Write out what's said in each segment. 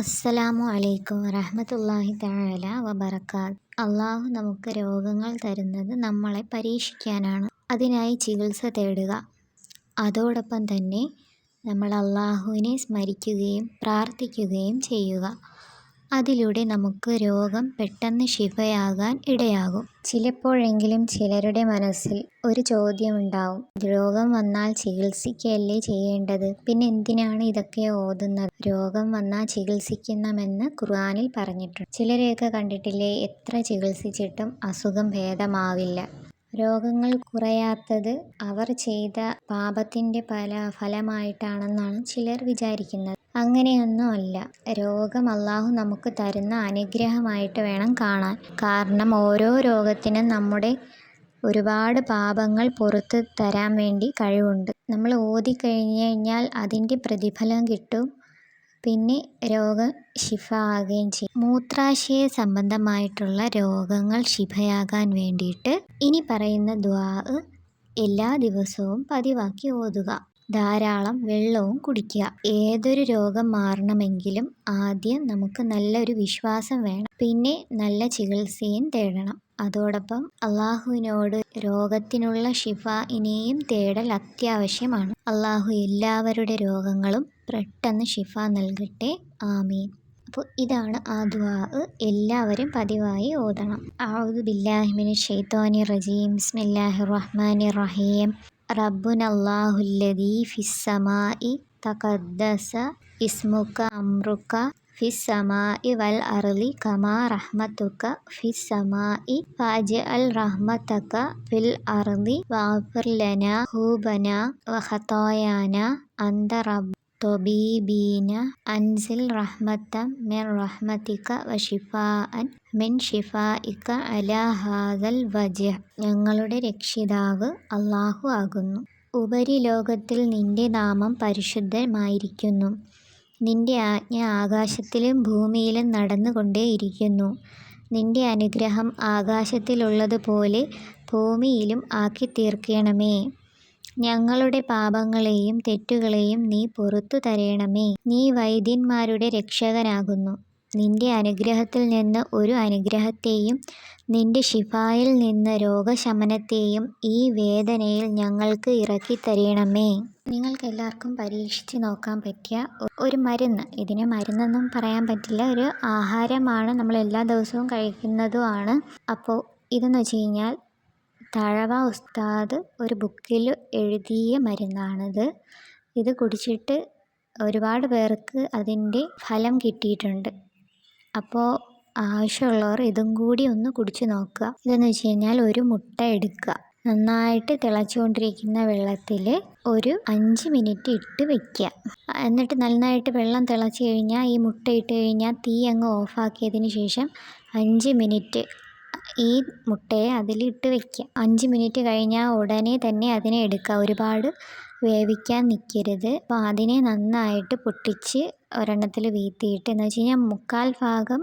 അസ്സലാമു അലൈക്കും വറഹമത്തല്ലാഹി തആല വബറകാത്ത്. അള്ളാഹു നമുക്ക് രോഗങ്ങൾ തരുന്നത് നമ്മളെ പരീക്ഷിക്കാനാണ്. അതിനായി ചികിത്സ തേടുക. അതോടൊപ്പം തന്നെ നമ്മൾ അള്ളാഹുവിനെ സ്മരിക്കുകയും പ്രാർത്ഥിക്കുകയും ചെയ്യുക. അതിലൂടെ നമുക്ക് രോഗം പെട്ടെന്ന് ശിഫയാകാൻ ഇടയാകും. ചിലപ്പോഴെങ്കിലും ചിലരുടെ മനസ്സിൽ ഒരു ചോദ്യമുണ്ടാവും. രോഗം വന്നാൽ ചികിത്സിക്കുകയല്ലേ ചെയ്യേണ്ടത്? പിന്നെ എന്തിനാണ് ഇതൊക്കെ ഓതുന്നത്? രോഗം വന്നാൽ ചികിത്സിക്കണമെന്ന് ഖുർആാനിൽ പറഞ്ഞിട്ടുണ്ട്. ചിലരെയൊക്കെ കണ്ടിട്ടില്ലേ? എത്ര ചികിത്സിച്ചിട്ടും അസുഖം ഭേദമാവില്ല. രോഗങ്ങൾ കുറയാത്തത് അവർ ചെയ്ത പാപത്തിന്റെ പല ഫലമായിട്ടാണെന്നാണ് ചിലർ വിചാരിക്കുന്നത്. അങ്ങനെയൊന്നും അല്ല. രോഗം അള്ളാഹു നമുക്ക് തരുന്ന അനുഗ്രഹമായിട്ട് വേണം കാണാൻ. കാരണം ഓരോ രോഗത്തിനും നമ്മുടെ ഒരുപാട് പാപങ്ങൾ പുറത്ത് തരാൻ വേണ്ടി കഴിവുണ്ട്. നമ്മൾ ഓതി കഴിഞ്ഞു കഴിഞ്ഞാൽ അതിന്റെ പ്രതിഫലം കിട്ടും. പിന്നെ രോഗം ശിഫ ആകുകയും ചെയ്യും. മൂത്രാശയ സംബന്ധമായിട്ടുള്ള രോഗങ്ങൾ ശിഫയാകാൻ വേണ്ടിയിട്ട് ഇനി പറയുന്ന ദ്വാ എല്ലാ ദിവസവും പതിവാക്കി ഓതുക. ധാരാളം വെള്ളവും കുടിക്കുക. ഏതൊരു രോഗം മാറണമെങ്കിലും ആദ്യം നമുക്ക് നല്ലൊരു വിശ്വാസം വേണം. പിന്നെ നല്ല ചികിത്സയും തേടണം. അതോടൊപ്പം അള്ളാഹുവിനോട് രോഗത്തിനുള്ള ഷിഫ ഇനിയും തേടൽ അത്യാവശ്യമാണ്. അള്ളാഹു എല്ലാവരുടെ രോഗങ്ങളും പെട്ടെന്ന് ഷിഫ നൽകട്ടെ. ആമീൻ. അപ്പോൾ ഇതാണ് ആ എല്ലാവരും പതിവായി ഓതണം. ഔദു ബില്ലാഹിമിന് ഷെയ്ത്തോനി റജീം. ബിസ്മില്ലാഹി റഹ്മാനി റഹീം. റബ്ബുനല്ലാഹുല്ലദീ ഫിസ്സമാഇ തഖദ്ദസ ഇസ്മുക്ക അമ്രുക്ക ഫിസ്സമാഇ വൽ അർളി കമാ റഹ്മത്തുക ഫിസ്സമാഇ ഫാജ്അൽ റഹ്മതക ഫിൽ അർളി വഗ്ഫിർ ലനാ ഹൂബന വഹത്തോയാന അന്ത റബ്ബ് തൊബീബീന അൻസിൽ റഹ്മത്തം മിൻ റഹ്മത്തിക വഷിഫാഅൻ മിൻ ഷിഫായിക അലാ ഹാദൽ വജ ഞങ്ങളുടെ രക്ഷിതാവ് അള്ളാഹു ആകുന്നു. ഉപരിലോകത്തിൽ നിന്റെ നാമം പരിശുദ്ധമായിരിക്കുന്നു. നിന്റെ ആജ്ഞ ആകാശത്തിലും ഭൂമിയിലും നടന്നുകൊണ്ടേയിരിക്കുന്നു. നിന്റെ അനുഗ്രഹം ആകാശത്തിലുള്ളതുപോലെ ഭൂമിയിലും ആക്കി തീർക്കണമേ ഞങ്ങളുടെ പാപങ്ങളെയും തെറ്റുകളെയും നീ പുറത്തു തരയണമേ നീ വൈദ്യന്മാരുടെ രക്ഷകനാകുന്നു. നിന്റെ അനുഗ്രഹത്തിൽ നിന്ന് ഒരു അനുഗ്രഹത്തെയും നിന്റെ ശിഫായിൽ നിന്ന് രോഗശമനത്തെയും ഈ വേദനയിൽ ഞങ്ങൾക്ക് ഇറക്കി തരയണമേ നിങ്ങൾക്ക് എല്ലാവർക്കും പരീക്ഷിച്ച് നോക്കാൻ പറ്റിയ ഒരു മരുന്ന്. ഇതിനെ മരുന്നൊന്നും പറയാൻ പറ്റില്ല. ഒരു ആഹാരമാണ് നമ്മൾ എല്ലാ ദിവസവും കഴിക്കുന്നതുമാണ് അപ്പോൾ ഇതെന്ന് വെച്ച് കഴിഞ്ഞാൽ തഴവ ഉസ്താദ് ഒരു ബുക്കിൽ എഴുതിയ മരുന്നാണിത്. ഇത് കുടിച്ചിട്ട് ഒരുപാട് പേർക്ക് അതിന്റെ ഫലം കിട്ടിയിട്ടുണ്ട്. അപ്പോൾ ആവശ്യമുള്ളവർ ഇതും കൂടി ഒന്ന് കുടിച്ച് നോക്കുക. ഇതെന്ന് വെച്ച് കഴിഞ്ഞാൽ ഒരു മുട്ട എടുക്കുക. നന്നായിട്ട് തിളച്ചുകൊണ്ടിരിക്കുന്ന വെള്ളത്തിൽ ഒരു അഞ്ച് മിനിറ്റ് ഇട്ട് വെക്കുക. എന്നിട്ട് നന്നായിട്ട് വെള്ളം തിളച്ച് കഴിഞ്ഞാൽ ഈ മുട്ട ഇട്ട് കഴിഞ്ഞാൽ തീ അങ്ങ് ഓഫാക്കിയതിന് ശേഷം അഞ്ച് മിനിറ്റ് ഈ മുട്ടയെ അതിലിട്ട് വെക്കുക. അഞ്ച് മിനിറ്റ് കഴിഞ്ഞാൽ ഉടനെ തന്നെ അതിനെ എടുക്കുക. ഒരുപാട് വേവിക്കാൻ നിൽക്കരുത്. അപ്പോൾ അതിനെ നന്നായിട്ട് പൊട്ടിച്ച് ഒരെണ്ണത്തിൽ വീത്തിയിട്ട് എന്ന് വെച്ച് കഴിഞ്ഞാൽ മുക്കാൽ ഭാഗം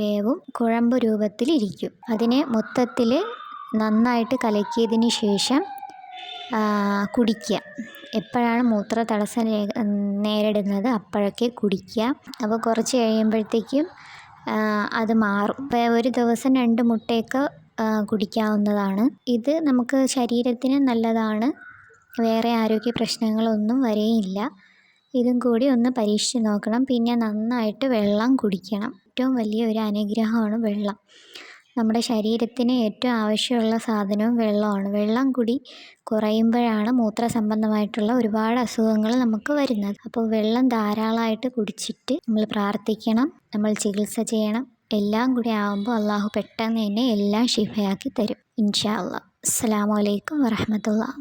വേവും കുഴമ്പ് രൂപത്തിലിരിക്കും അതിനെ മൊത്തത്തിൽ നന്നായിട്ട് കലക്കിയതിന് ശേഷം കുടിക്കുക. എപ്പോഴാണ് മൂത്ര തടസ്സം നേരിടുന്നത് അപ്പോഴൊക്കെ കുടിക്കുക. അപ്പോൾ കുറച്ച് കഴിയുമ്പോഴത്തേക്കും അത് മാറും. ഇപ്പോൾ ഒരു ദിവസം രണ്ട് മുട്ടയൊക്കെ കുടിക്കാവുന്നതാണ്. ഇത് നമുക്ക് ശരീരത്തിന് നല്ലതാണ്. വേറെ ആരോഗ്യ പ്രശ്നങ്ങളൊന്നും വരെയില്ല. ഇതും കൂടി ഒന്ന് പരീക്ഷിച്ച് നോക്കണം. പിന്നെ നന്നായിട്ട് വെള്ളം കുടിക്കണം. ഏറ്റവും വലിയ ഒരു അനുഗ്രഹമാണ് വെള്ളം. നമ്മുടെ ശരീരത്തിന് ഏറ്റവും ആവശ്യമുള്ള സാധനവും വെള്ളമാണ്. വെള്ളം കുടി കുറയുമ്പോഴാണ് മൂത്ര സംബന്ധമായിട്ടുള്ള ഒരുപാട് അസുഖങ്ങൾ നമുക്ക് വരുന്നത്. അപ്പോൾ വെള്ളം ധാരാളമായിട്ട് കുടിച്ചിട്ട് നമ്മൾ പ്രാർത്ഥിക്കണം നമ്മൾ ചികിത്സ ചെയ്യണം. എല്ലാം കൂടി ആകുമ്പോൾ അള്ളാഹു പെട്ടെന്ന് തന്നെ എല്ലാം ഷിഫയാക്കി തരും. ഇൻഷാ അള്ളാഹ് അസ്സാം വലൈക്കും വറഹമത്തുള്ള.